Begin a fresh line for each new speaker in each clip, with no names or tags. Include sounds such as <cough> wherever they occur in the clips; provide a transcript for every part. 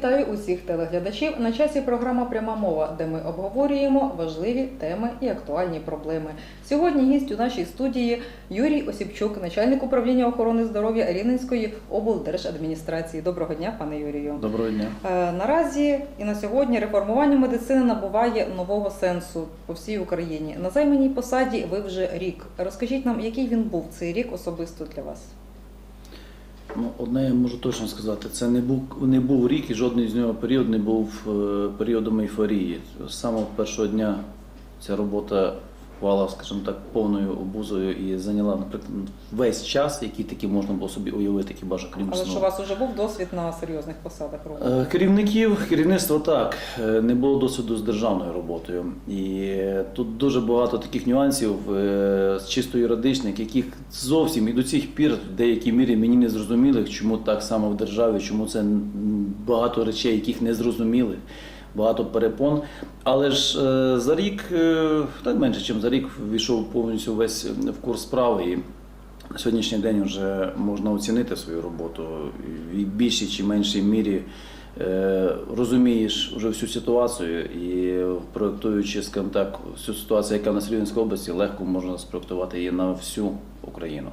Вітаю усіх телеглядачів. На часі програма Пряма мова, де ми обговорюємо важливі теми і актуальні проблеми. Сьогодні гість у нашій студії Юрій Осіпчук, начальник управління охорони здоров'я Рівненської облдержадміністрації. Доброго дня, пане Юрію.
Доброго дня.
Е, Наразі і на сьогодні реформування медицини набуває нового сенсу по всій Україні. На займаній посаді ви вже рік. Розкажіть нам, який він був цей рік особисто для вас?
Ну, одне я можу точно сказати, це не був не був рік і жодний з нього період не був е, періодом ейфорії. З самого першого дня ця робота впала, скажімо так, повною обузою і зайняла, наприклад, весь час, який таки можна було собі уявити, хіба що крім
Але ж у вас вже був досвід на серйозних посадах роботи.
Е, Керівників, керівництва так, е, не було досвіду з державною роботою. І тут дуже багато таких нюансів е, з чисто юридичних, яких зовсім і до цих пір в деякій мірі мені не зрозумілих, чому так само в державі, чому це багато речей, яких не зрозумілих. Багато перепон, але ж е, за рік, е, та менше, ніж за рік, війшов повністю весь в курс справи. І на сьогоднішній день вже можна оцінити свою роботу в більшій чи меншій мірі е, розумієш вже всю ситуацію і проєктуючи, скажімо так, всю ситуацію, яка в нас Рівненській області, легко можна спроектувати її на всю Україну.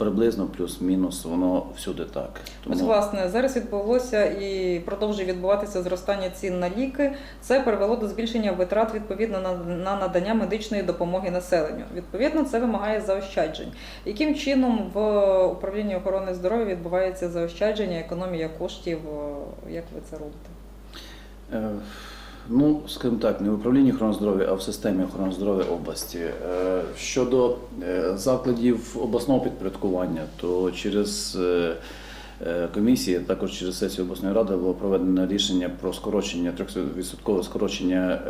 Приблизно плюс-мінус, воно всюди так.
Ось власне зараз відбулося і продовжує відбуватися зростання цін на ліки. Це привело до збільшення витрат відповідно на, на надання медичної допомоги населенню. Відповідно, це вимагає заощаджень. Яким чином в управлінні охорони здоров'я відбувається заощадження, економія коштів? Е, Як ви це робите?
Ну, скажімо так, не в управлінні охорони здоров'я, а в системі охорони здоров'я області. Е, Щодо е, закладів обласного підпорядкування, то через е, комісії, також через сесію обласної ради було проведено рішення про скорочення 300% скорочення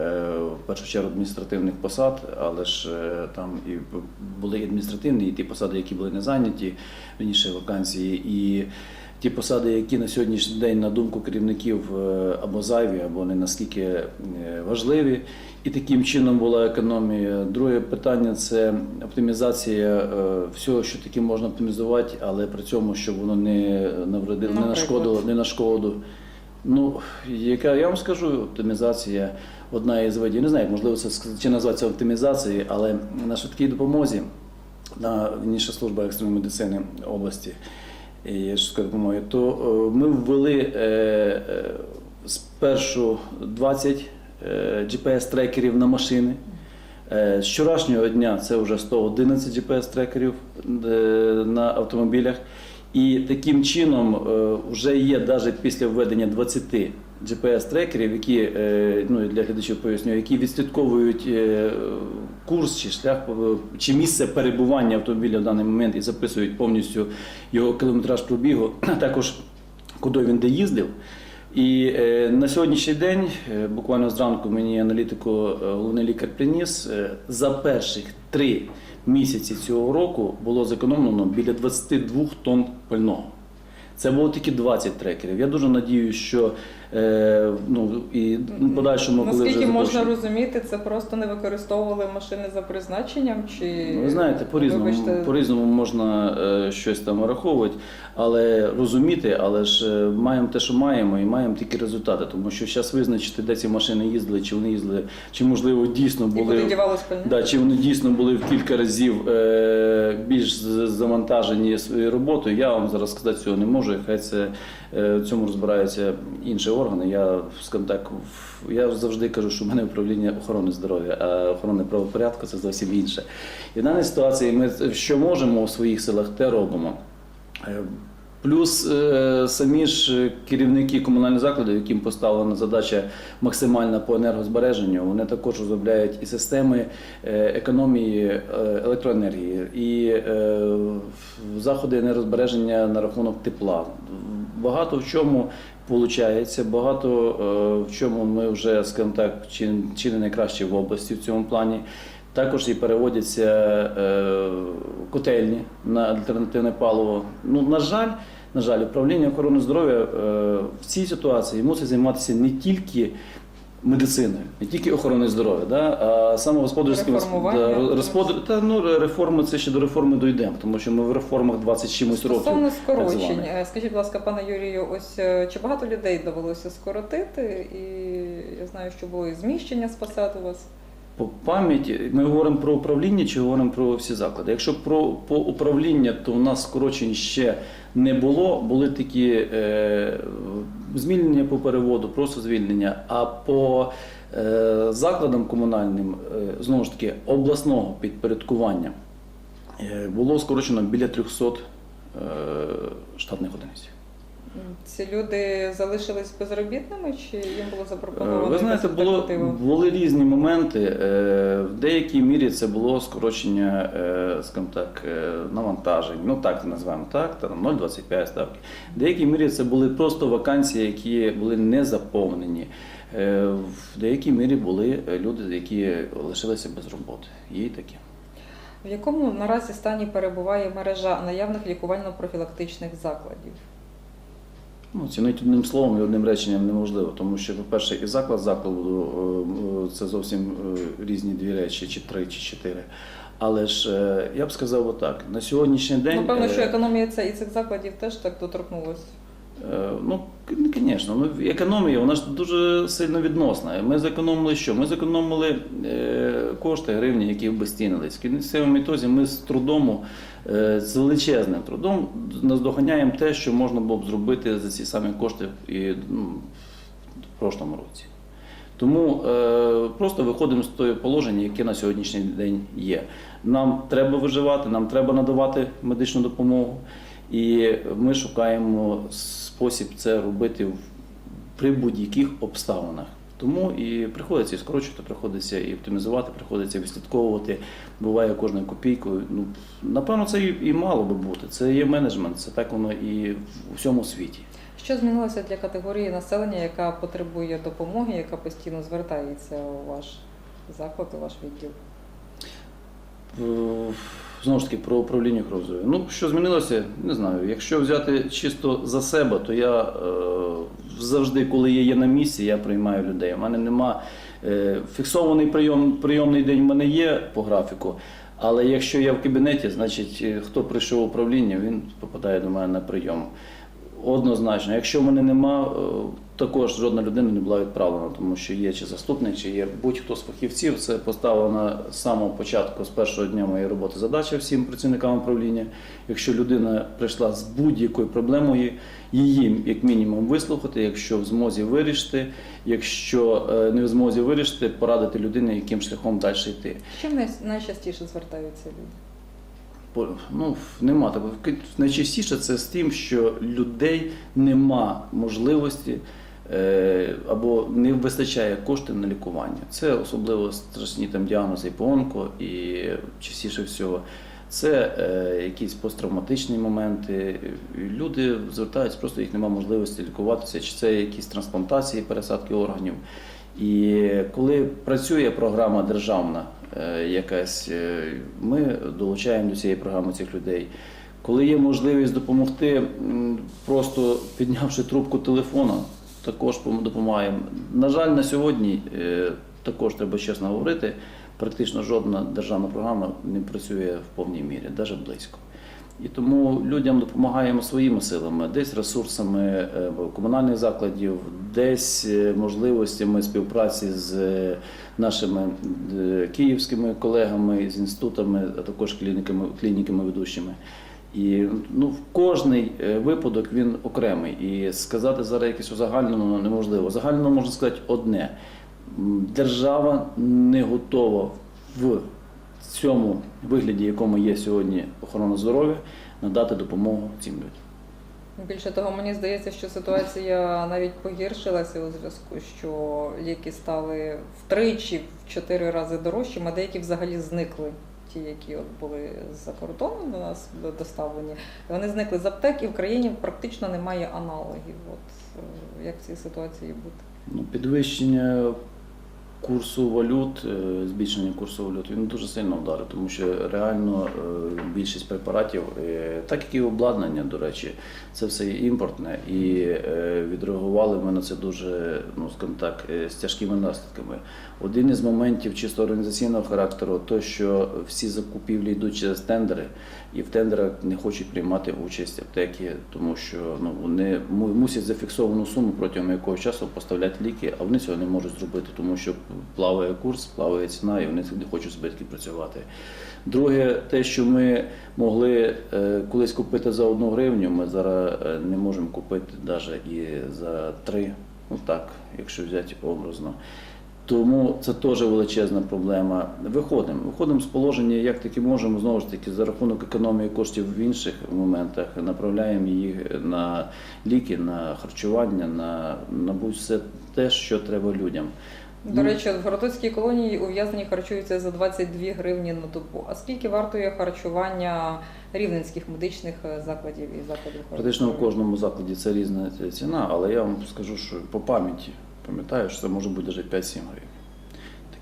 в першу чергу адміністративних посад, але ж там і були адміністративні, і ті посади, які були не зайняті, вірніше вакансії, і ті посади, які на сьогоднішній день, на думку керівників, е, або зайві, або не наскільки е, важливі. І таким чином була економія. Друге питання це оптимізація е, всього, що таки можна оптимізувати, але при цьому, щоб воно не навредило, не нашкодило, не на шкоду. Ну, яка я вам скажу, оптимізація одна із видів. Не знаю, можливо, це чи називається оптимізацією, але на швидкій допомозі на Вінніша служба екстреної медицини області і швидкої допомоги, то е, ми ввели е, е, спершу 20 е, GPS-трекерів на машини. З вчорашнього дня це вже 111 GPS-трекерів на автомобілях. І таким чином вже є навіть після введення 20 GPS-трекерів, які е, ну для глядачів поясню, які відслідковують е, курс чи шлях е, чи місце перебування автомобіля в даний момент і записують повністю його кілометраж пробігу, а також куди він де їздив. І на сьогоднішній день, буквально зранку мені аналітику головний лікар приніс, за перших три місяці цього року було зекономлено біля 22 тонн пального. Це було тільки 20 трекерів. Я дуже надіюсь, що ну, і подальшому, коли вже
можна
запущено-
розуміти, це просто не використовували машини за призначенням? Чи
Ну, Ви знаєте, по-різному,
Вибачте,
по-різному можна е, щось там враховувати, але розуміти, але ж е, маємо те, що маємо, і маємо тільки результати. Тому що зараз визначити, де ці машини їздили, чи вони їздили, чи можливо дійсно були. Да, чи вони дійсно були в кілька разів е, більш завантажені своєю роботою, я вам зараз сказати цього не можу. Хай це е, в цьому розбираються інші органи. Я скажімо так, я завжди кажу, що в мене управління охорони здоров'я, а охорони правопорядку це зовсім інше. І в даній ситуації ми що можемо у своїх силах, те робимо. Е, Плюс е, самі ж керівники комунальних закладів, яким поставлена задача максимальна по енергозбереженню, вони також розробляють і системи е, економії електроенергії, і заходи енергозбереження на рахунок тепла. Багато в чому виходить, багато е, в чому ми вже, скажімо так, чи, чи не найкраще в області в цьому плані. Також і переводяться е, котельні на альтернативне паливо. Ну, на жаль, на жаль, управління охорони здоров'я е, в цій ситуації мусить займатися не тільки медициною, не тільки охорони здоров'я, да, а саме господарські
Реформування.
розпод... та, ну, реформи це ще до реформи дійдемо, тому що ми в реформах 20 з чимось років.
Стосовно скорочень,
званих.
е, скажіть, будь ласка, пане Юрію, ось е, чи багато людей довелося скоротити? І я знаю, що було і зміщення з посад у вас.
По пам'яті ми говоримо про управління чи говоримо про всі заклади. Якщо про по управління, то у нас скорочень ще не було. Були такі е, звільнення по переводу, просто звільнення. А по е, закладам комунальним, е, знову ж таки, обласного підпорядкування е, було скорочено біля 300 е, штатних одиниць.
Ці люди залишились безробітними, чи їм було
Е,
запропоновано?
Ви знаєте, було, були різні моменти. Е, В деякій мірі це було скорочення, е, скажімо так, навантажень. Ну так називаємо так, 0,25 ставки. В деякій мірі це були просто вакансії, які були не заповнені. В деякій мірі були люди, які лишилися без роботи. Є і такі.
В якому наразі стані перебуває мережа наявних лікувально-профілактичних закладів?
Ну, цінити одним словом і одним реченням неможливо, тому що, по-перше, і заклад закладу е, е, це зовсім е, різні дві речі, чи три, чи чотири. Але ж я б сказав отак: на сьогоднішній день.
Ну, певно,
е,
що економія це і цих закладів теж так доторкнулась.
Е, Ну, звісно, ну, економія вона ж дуже сильно відносна. Ми зекономили що? Ми зекономили кошти, гривні, які обезцінились. В кінцевому ітозі ми з трудом, з величезним трудом наздоганяємо те, що можна було б зробити за ці самі кошти і, ну, в прошлому році. Тому е, просто виходимо з того положення, яке на сьогоднішній день є. Нам треба виживати, нам треба надавати медичну допомогу, і ми шукаємо спосіб це робити при будь-яких обставинах. Тому і приходиться і скорочувати, приходиться і оптимізувати, приходиться відслідковувати. Буває кожною копійкою. Ну напевно, це і, і мало би бути. Це є менеджмент, це так воно і в усьому світі.
Що змінилося для категорії населення, яка потребує допомоги, яка постійно звертається у ваш заклад, у ваш відділ?
Знову ж таки, про управління кров'ю. Ну, що змінилося, не знаю. Якщо взяти чисто за себе, то я е, завжди, коли я є на місці, я приймаю людей. У мене нема е, фіксований прийом, прийомний день в мене є по графіку. Але якщо я в кабінеті, значить е, хто прийшов в управління, він попадає до мене на прийом. Однозначно, якщо в мене нема, е, також жодна людина не була відправлена, тому що є чи заступник, чи є будь-хто з фахівців. Це поставлена з самого початку, з першого дня моєї роботи задача всім працівникам управління. Якщо людина прийшла з будь-якою проблемою, її як мінімум вислухати, якщо в змозі вирішити, якщо е, не в змозі вирішити, порадити людині, яким шляхом далі йти.
Чим най- найчастіше звертаються люди?
Ну, нема такого. Найчастіше це з тим, що людей нема можливості або не вистачає коштів на лікування. Це особливо страшні там діагнози по онко і частіше всього. Це е, якісь посттравматичні моменти. Люди звертаються, просто їх немає можливості лікуватися, чи це якісь трансплантації, пересадки органів. І коли працює програма державна е, якась, е, ми долучаємо до цієї програми цих людей. Коли є можливість допомогти, просто піднявши трубку телефона, також пом- допомагаємо. На жаль, на сьогодні е, також треба чесно говорити, практично жодна державна програма не працює в повній мірі, навіть близько. І тому людям допомагаємо своїми силами, десь ресурсами е, комунальних закладів, десь е, можливостями співпраці з нашими київськими колегами, з інститутами, а також клініками, клініками ведучими. І ну, кожний е, випадок він окремий. І сказати зараз якесь узагальнено неможливо. Загально можна сказати одне: держава не готова в цьому вигляді, якому є сьогодні охорона здоров'я, надати допомогу цим людям.
Більше того, мені здається, що ситуація навіть погіршилася у зв'язку, що ліки стали втричі, в чотири рази дорожчими, а деякі взагалі зникли. Ті, які от були за кордоном до нас доставлені, вони зникли з аптек, і в країні практично немає аналогів. От е, як в цій ситуації бути?
Ну, підвищення курсу валют, е, збільшення курсу валют, він дуже сильно вдарив, тому що реально е, більшість препаратів, е, так як і обладнання, до речі, це все є імпортне, і відреагували ми на це дуже, ну скажімо так, з тяжкими наслідками. Один із моментів чисто організаційного характеру, то що всі закупівлі йдуть через тендери, і в тендерах не хочуть приймати участь аптеки, тому що ну вони му- мусять зафіксовану суму протягом якого часу поставляти ліки, а вони цього не можуть зробити, тому що плаває курс, плаває ціна, і вони не хочуть збитки працювати. Друге, те, що ми могли е, колись купити за одну гривню, ми зараз е, не можемо купити навіть і за три, ну так, якщо взяти образно. Тому це теж величезна проблема. Виходимо. Виходимо з положення, як таки можемо, знову ж таки, за рахунок економії коштів в інших моментах, направляємо їх на ліки, на харчування, на, на будь-все те, що треба людям.
До
Ну,
речі, в Городоцькій колонії ув'язнені харчуються за 22 гривні на добу. А скільки вартує харчування рівненських медичних е, закладів і закладів
Практично в кожному закладі це різна ціна, але я вам скажу, що по пам'яті пам'ятаю, що це може бути навіть 5-7 гривень.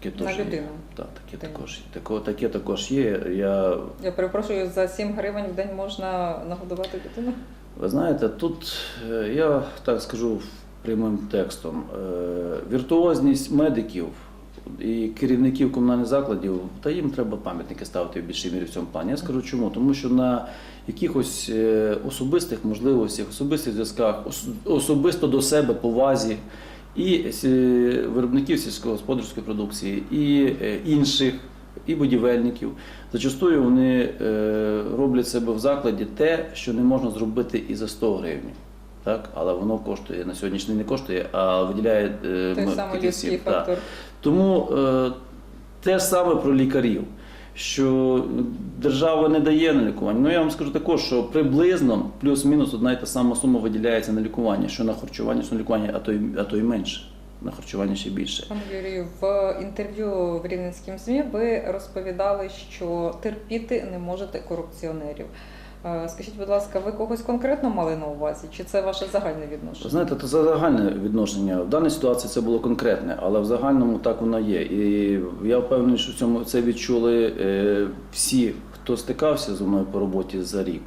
Таке
На людину?
Так, таке
День.
також, таке, таке також є. Я
Я перепрошую, за 7 гривень в день можна нагодувати дитину?
Ви знаєте, тут е, я так скажу прямим текстом. е, Віртуозність медиків і керівників комунальних закладів, та їм треба пам'ятники ставити в більшій мірі в цьому плані. Я скажу чому. Тому що на якихось е, особистих можливостях, особистих зв'язках, ос- особисто до себе повазі. І виробників сільськогосподарської продукції, і е, інших, і будівельників. Зачастую вони е, роблять себе в закладі те, що не можна зробити і за 100 гривень. Так? Але воно коштує на сьогоднішній день не коштує, а виділяє е,
Той самий людський
сім, так.
фактор.
Тому е, те ж саме про лікарів, що держава не дає на лікування. Ну я вам скажу також, що приблизно плюс-мінус одна і та сама сума виділяється на лікування, що на харчування, що на лікування, а то й, а то й менше. На харчування ще більше.
Пане Юрію, в інтерв'ю в Рівненським ЗМІ ви розповідали, що терпіти не можете корупціонерів. Е, Скажіть, будь ласка, ви когось конкретно мали на увазі, чи це ваше загальне відношення?
Знаєте, це загальне відношення. В даній ситуації це було конкретне, але в загальному так воно є. І я впевнений, що в цьому це відчули е, всі, хто стикався зі мною по роботі за рік.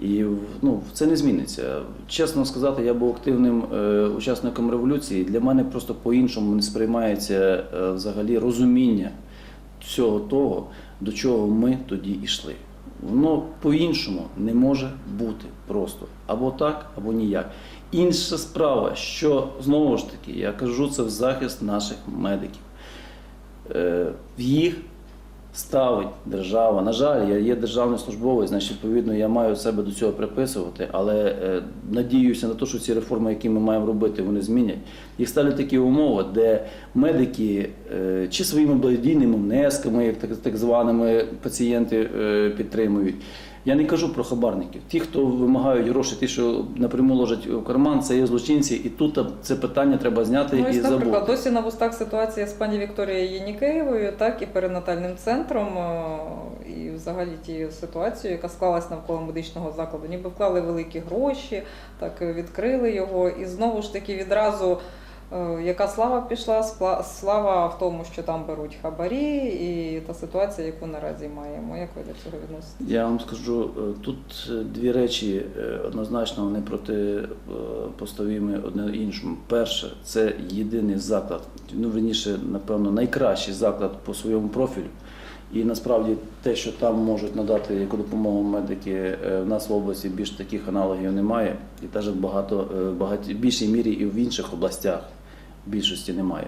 І ну, це не зміниться. Чесно сказати, я був активним е, учасником революції. Для мене просто по-іншому не сприймається взагалі розуміння всього того, до чого ми тоді йшли. Воно по-іншому не може бути просто або так, або ніяк. Інша справа, що знову ж таки, я кажу це в захист наших медиків. В їх ставить держава. На жаль, я є державний службовець, значить, відповідно, я маю себе до цього приписувати, але е, надіюся на те, що ці реформи, які ми маємо робити, вони змінять. Їх ставлять такі умови, де медики е, чи своїми благодійними внесками, як так званими пацієнти е, підтримують. Я не кажу про хабарників. Ті, хто вимагають гроші, ті, що напряму ложать в карман, це є злочинці, і тут це питання треба зняти
Ну,
і
ось, наприклад,
забути.
досі на вустах ситуація з пані Вікторією Єнікеєвою, так і перинатальним центром, е, і взагалі тією ситуацією, яка склалась навколо медичного закладу. Ніби вклали великі гроші, так е, відкрили його, і знову ж таки відразу. Е, Яка слава пішла? Слава в тому, що там беруть хабарі, і та ситуація, яку наразі маємо. Як ви до цього відноситесь?
Я вам скажу, е, тут е, дві речі однозначно вони протипоставімі одне іншому. Перше, це єдиний заклад, ну верніше, напевно, найкращий заклад по своєму профілю. І насправді те, що там можуть надати яку допомогу медики, в нас в області більш таких аналогів немає, і теж багато багаті, більшій мірі і в інших областях більшості немає.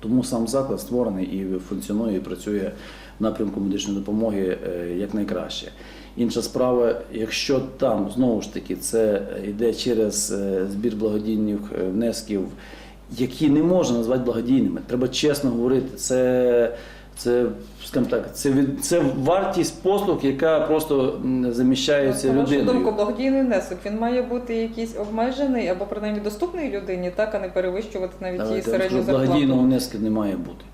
Тому сам заклад створений і функціонує, і працює в напрямку медичної допомоги е, якнайкраще. Інша справа, якщо там знову ж таки це йде через е, збір благодійних е, внесків, які не можна назвати благодійними, треба чесно говорити, це. Це, скажімо так, це, від- це вартість послуг, яка просто заміщається
На вашу
людиною.
думку, благодійний внесок він має бути якийсь обмежений або принаймні доступний людині, так а не перевищувати навіть її
Давайте вам
середню
скажу, благодійного внеску не має бути.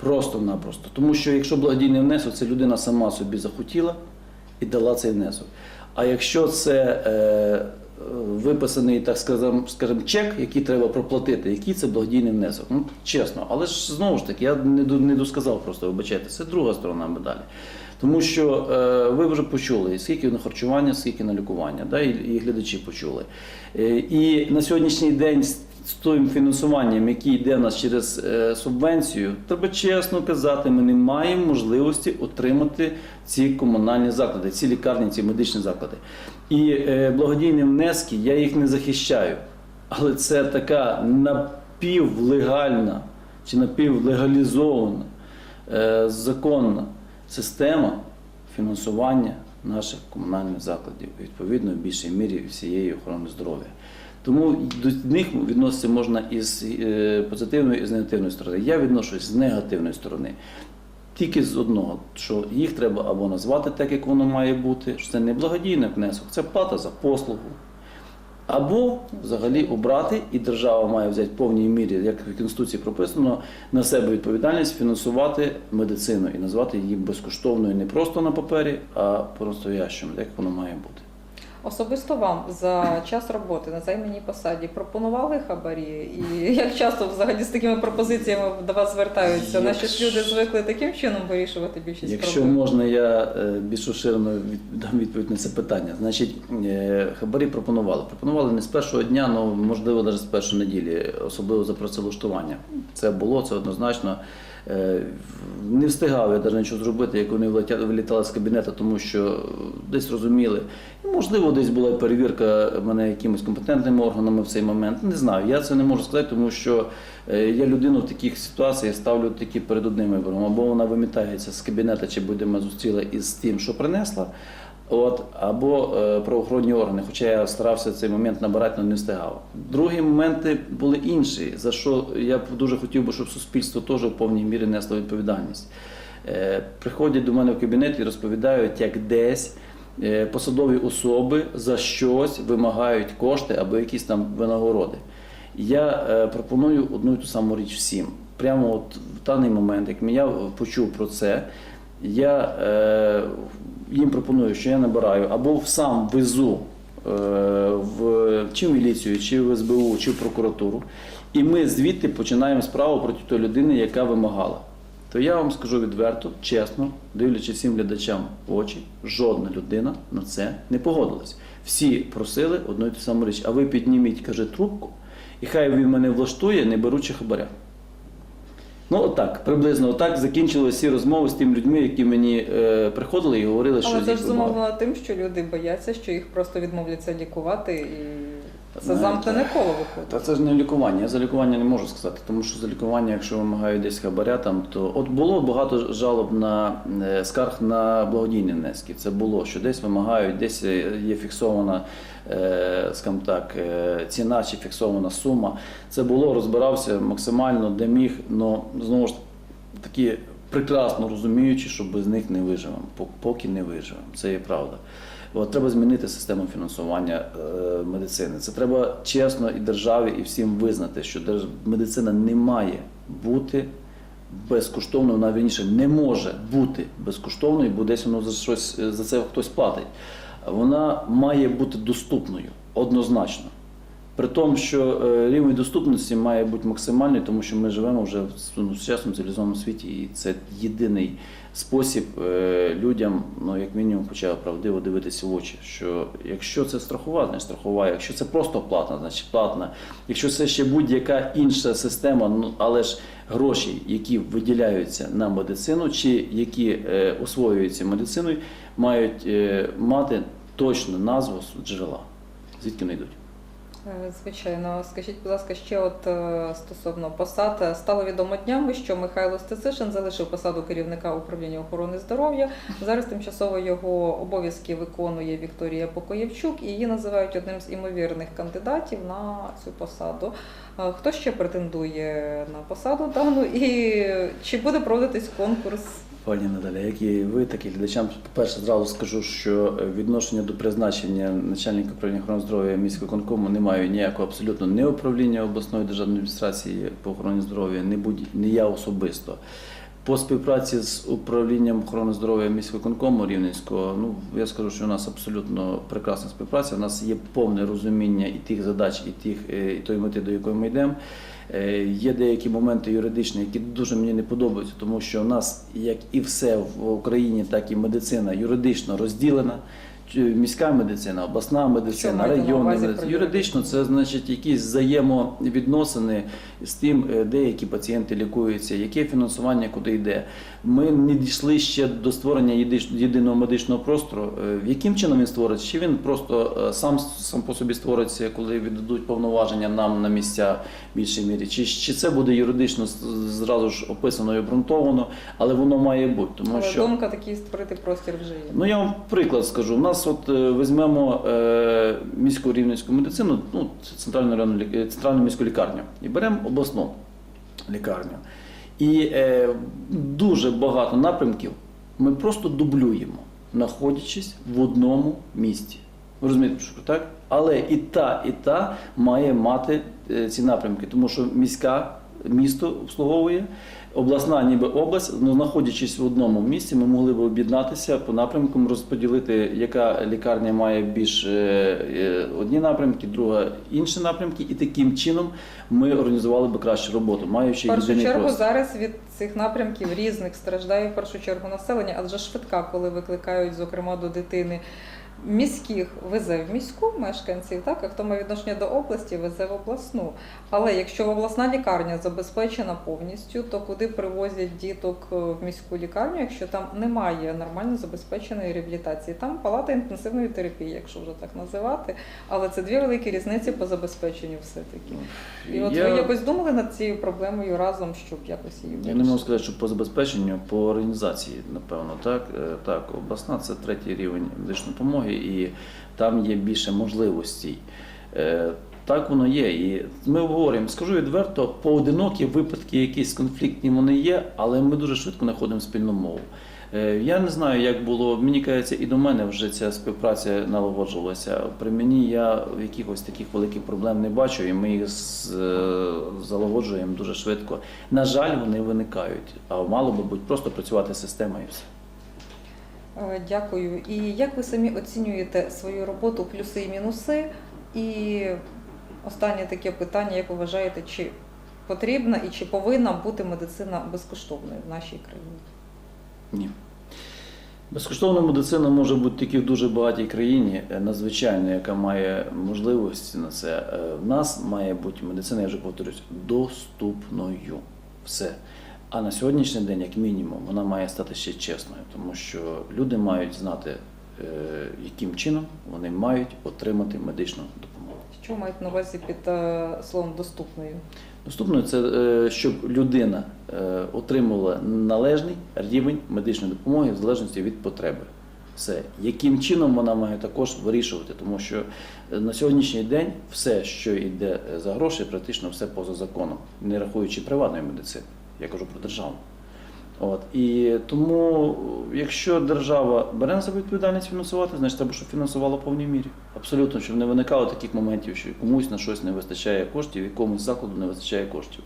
Просто-напросто. Тому що якщо благодійний внесок, це людина сама собі захотіла і дала цей внесок. А якщо це е, виписаний, так скажем, скажем, чек, який треба проплатити, який це благодійний внесок. Ну, чесно, але ж знову ж таки, я не, досказав просто, вибачайте, це друга сторона медалі. Тому що е, ви вже почули, скільки на харчування, скільки на лікування, да, і, і глядачі почули. Е, і на сьогоднішній день з, тим фінансуванням, яке йде в нас через е, субвенцію, треба чесно казати, ми не маємо можливості отримати ці комунальні заклади, ці лікарні, ці медичні заклади. І е, благодійні внески, я їх не захищаю. Але це така напівлегальна чи напівлегалізована е, законна система фінансування наших комунальних закладів, відповідно, в більшій мірі всієї охорони здоров'я. Тому до них відноситися можна із е, позитивної і з негативної сторони. Я відношусь з негативної сторони. Тільки з одного, що їх треба або назвати так, як воно має бути, що це не благодійний внесок, це плата за послугу. Або взагалі обрати, і держава має взяти в повній мірі, як в Конституції прописано, на себе відповідальність фінансувати медицину і назвати її безкоштовною не просто на папері, а по-настоящому, як воно має бути.
Особисто вам за час роботи на займаній посаді пропонували хабарі? І <laughs> як часто взагалі з такими пропозиціями до вас звертаються? Наші ж люди звикли таким чином вирішувати більшість
Якщо
проблем?
можна, я е, більш розширено від- дам відповідь на це питання. Значить, е, хабарі пропонували. Пропонували не з першого дня, але можливо навіть з першої неділі, особливо за працевлаштування. Це було, це однозначно. Е, Не встигав я навіть нічого зробити, як вони вилітали з кабінету, тому що десь розуміли. І, можливо, десь була перевірка мене якимось компетентними органами в цей момент. Не знаю. Я це не можу сказати, тому що е, я людину в таких ситуаціях ставлю тільки перед одним вибором. Або вона вимітається з кабінету, чи будемо зустріла із тим, що принесла. От, або е, правоохоронні органи, хоча я старався цей момент набирати, але не встигав. Другі моменти були інші, за що я дуже хотів би, щоб суспільство теж в повній мірі несло відповідальність. Е, приходять до мене в кабінет і розповідають, як десь е, посадові особи за щось вимагають кошти або якісь там винагороди. Я е, пропоную одну і ту саму річ всім. Прямо от в даний момент, як я почув про це, я е, їм пропоную, що я набираю або сам везу е, в чи міліцію, чи в СБУ, чи в прокуратуру, і ми звідти починаємо справу проти тої людини, яка вимагала. То я вам скажу відверто, чесно, дивлячись всім глядачам в очі, жодна людина на це не погодилась. Всі просили одну і ту саму річ, а ви підніміть, каже, трубку, і хай він мене влаштує, не беручи хабаря. Ну, отак, приблизно отак закінчилися всі розмови з тими людьми, які мені е, приходили і говорили, що
Але це ж зумовлено тим, що люди бояться, що їх просто відмовляться лікувати, і це замкнене коло виходить.
Та це ж не лікування. Я за лікування не можу сказати, тому що за лікування, якщо вимагають десь хабаря, там то от було багато жалоб на е, скарг на благодійні внески. Це було, що десь вимагають, десь е, є фіксована, е, скажімо так, ціна чи фіксована сума. Це було, розбирався максимально, де міг, але знову ж таки прекрасно розуміючи, що без них не виживемо, поки не виживемо. Це є правда. От, треба змінити систему фінансування е, медицини. Це треба чесно і державі, і всім визнати, що держ... медицина не має бути безкоштовною, навіть не може бути безкоштовною, бо десь воно за щось за це хтось платить. Вона має бути доступною однозначно. При тому, що е, рівень доступності має бути максимальний, тому що ми живемо вже в ну, сучасному цивілізованому світі, і це єдиний спосіб е, людям, ну як мінімум, хоча правдиво дивитися в очі. Що якщо це страхова, значить страхова, якщо це просто платна, значить платна. Якщо це ще будь-яка інша система, ну але ж гроші, які виділяються на медицину, чи які е, освоюються медициною, мають мати точну назву джерела, звідки вони йдуть.
Е, Звичайно, скажіть, будь ласка, ще от е, стосовно посад стало відомо днями, що Михайло Стецишин залишив посаду керівника управління охорони здоров'я. Зараз тимчасово його обов'язки виконує Вікторія Покоєвчук, і її називають одним з імовірних кандидатів на цю посаду. Е, Хто ще претендує на посаду дану, і чи буде проводитись конкурс?
Пані Наталя, як і ви, так глядачам, по-перше, зразу скажу, що відношення до призначення начальника управління охорони здоров'я міського конкому не маю ніякого абсолютно не управління обласної державної адміністрації по охороні здоров'я, не будь не я особисто. По співпраці з управлінням охорони здоров'я міськвиконкому Рівненського, ну я скажу, що у нас абсолютно прекрасна співпраця. У нас є повне розуміння і тих задач, і тих е, і тої мети, до якої ми йдемо. Е, Є деякі моменти юридичні, які дуже мені не подобаються, тому що у нас, як і все в Україні, так і медицина юридично розділена. Чи Міська медицина, обласна медицина, районна медицина. Юридично це значить якісь взаємовідносини з тим, е, де які пацієнти лікуються, яке фінансування куди йде. Ми не дійшли ще до створення єдиного медичного простору. Е, В яким чином він створиться? Чи він просто е, сам сам по собі створиться, коли віддадуть повноваження нам на місця в більшій мірі? Чи, чи це буде юридично зразу ж описано і обґрунтовано, але воно має бути, тому
Але
що
думка такий створити простір вже є.
Ну я вам приклад скажу. У нас от е, візьмемо е, міську рівненську медицину, ну центральну районну центральну міську лікарню, і беремо обласну лікарню. І е, дуже багато напрямків ми просто дублюємо, знаходячись в одному місті. Ви розумієте, що так? Але і та, і та має мати е, ці напрямки, тому що міська місто обслуговує, обласна ніби область, ну знаходячись в одному місці, ми могли б об'єднатися по напрямкам, розподілити, яка лікарня має більш е, е, одні напрямки, друга інші напрямки, і таким чином ми організували б кращу роботу, маючи
В першу чергу зараз від цих напрямків різних страждає в першу чергу населення, адже швидка, коли викликають, зокрема, до дитини. Міських везе в міську мешканців, так а хто має відношення до області, везе в обласну. Але якщо обласна лікарня забезпечена повністю, то куди привозять діток е, в міську лікарню, якщо там немає нормально забезпеченої реабілітації? Там палата інтенсивної терапії, якщо вже так називати. Але це дві великі різниці по забезпеченню все-таки. І от
Я-
ви якось думали над цією проблемою разом, щоб якось її
Я не можу сказати, що по забезпеченню, по організації, напевно, так. Е, Так, обласна це третій рівень медичної допомоги, і там є більше можливостей. Е, Так воно є. І ми говоримо, скажу відверто, поодинокі випадки, якісь конфліктні вони є, але ми дуже швидко знаходимо спільну мову. Е, Я не знаю, як було. Мені кажеться, і до мене вже ця співпраця налагоджувалася. При мені я якихось таких великих проблем не бачу, і ми їх е, залагоджуємо дуже швидко. На жаль, вони виникають, а мало би бути просто працювати система і все.
Е, Дякую. І як ви самі оцінюєте свою роботу, плюси і мінуси? І останнє таке питання: як ви вважаєте, чи потрібна і чи повинна бути медицина безкоштовною в нашій країні?
Ні. Безкоштовна медицина може бути тільки в дуже багатій країні, е, надзвичайно, яка має можливості на це. Е, В нас має бути медицина, я вже повторюсь, доступною. Все. А на сьогоднішній день, як мінімум, вона має стати ще чесною, тому що люди мають знати, е, яким чином вони мають отримати медичну допомогу.
Що мають на увазі під е, словом доступною?
Доступною це е, щоб людина отримувала належний рівень медичної допомоги в залежності від потреби. Все, яким чином вона має також вирішувати, тому що на сьогоднішній день все, що йде за гроші, практично все поза законом, не рахуючи приватної медицини. Я кажу про державну. От і тому, якщо держава бере на себе відповідальність фінансувати, значить треба, щоб фінансувала в повній мірі. Абсолютно, щоб не виникало таких моментів, що комусь на щось не вистачає коштів, якомусь закладу не вистачає коштів.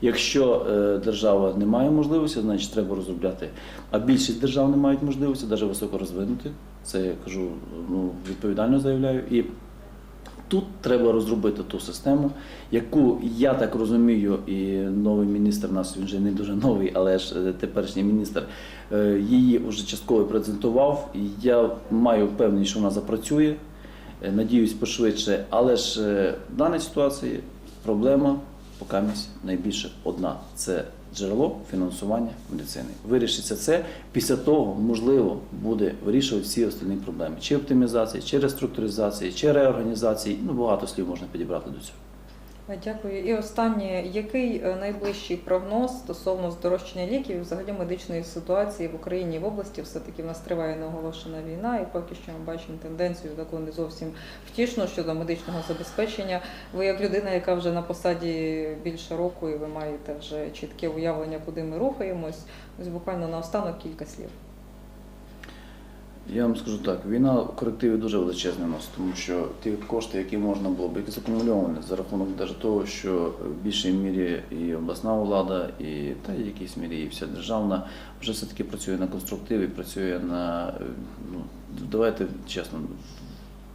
Якщо е, держава не має можливості, значить треба розробляти. А більшість держав не мають можливості, навіть високо розвинути. Це я кажу, ну відповідально заявляю. І Тут треба розробити ту систему, яку я так розумію, і новий міністр нас він вже не дуже новий, але ж е, теперішній міністр е, її вже частково презентував. Я маю впевненість, що вона запрацює. Е, Надіюсь, пошвидше. Але ж в даній ситуації проблема поки найбільше одна це джерело фінансування медицини. Вирішиться це після того, можливо, буде вирішувати всі остальні проблеми: чи оптимізації, чи реструктуризації, чи реорганізації. Ну багато слів можна підібрати до цього.
Дякую. І останнє, який е, найближчий прогноз стосовно здорожчання ліків і взагалі медичної ситуації в Україні і в області? Все таки в нас триває неоголошена війна, і поки що ми бачимо тенденцію таку не зовсім втішну щодо медичного забезпечення. Ви як людина, яка вже на посаді більше року, і ви маєте вже чітке уявлення, куди ми рухаємось. Ось буквально наостанок кілька слів.
Я вам скажу так, війна корективи дуже величезний носить, тому що ті кошти, які можна було б, які закумульовані за рахунок навіть того, що в більшій мірі і обласна влада, і та в якійсь мірі і вся державна вже все-таки працює на конструктиві, працює на ну давайте чесно,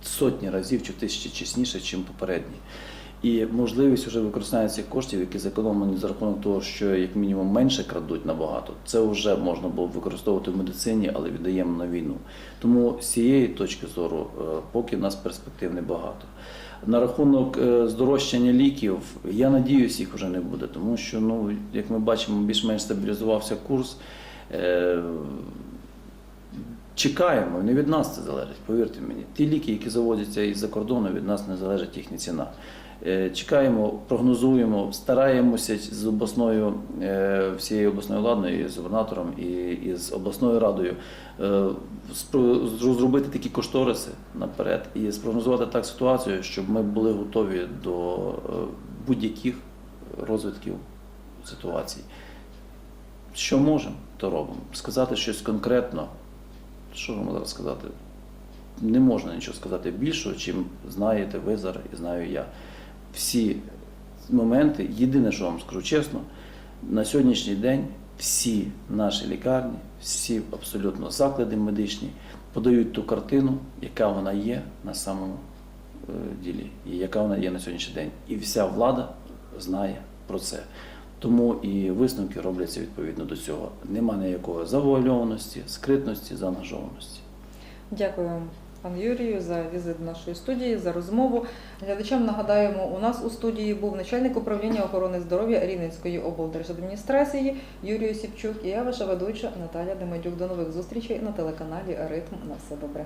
сотні разів чи тисячі чесніше, ніж попередні. І можливість вже використання цих коштів, які зекономлені за рахунок того, що як мінімум менше крадуть набагато, це вже можна було використовувати в медицині, але віддаємо на війну. Тому з цієї точки зору, е, поки в нас перспектив небагато. На рахунок е, здорожчання ліків, я надіюсь, їх вже не буде, тому що, ну, як ми бачимо, більш-менш стабілізувався курс. Е, Чекаємо, не від нас це залежить, повірте мені. Ті ліки, які завозяться із-за кордону, від нас не залежить їхня ціна. Е, Чекаємо, прогнозуємо, стараємося з обласною е, всією обласною владою, і з губернатором і, і з обласною радою е, зробити такі кошториси наперед і спрогнозувати так ситуацію, щоб ми були готові до будь-яких розвитків ситуацій. Що можемо, то робимо. Сказати щось конкретно, що ж зараз сказати? Не можна нічого сказати більшого, чим знаєте ви зараз і знаю я. Всі моменти, єдине, що вам скажу чесно, на сьогоднішній день всі наші лікарні, всі абсолютно заклади медичні подають ту картину, яка вона є на самому е, ділі, і яка вона є на сьогоднішній день. І вся влада знає про це. Тому і висновки робляться відповідно до цього. Нема ніякої завуальованості, скритності, заангажованості.
Дякую, пану Юрію за візит нашої студії за розмову. Глядачам нагадаємо, у нас у студії був начальник управління охорони здоров'я Рівненської облдержадміністрації Юрій Сіпчук і я ваша ведуча Наталя Демедюк. До нових зустрічей на телеканалі Ритм на все добре.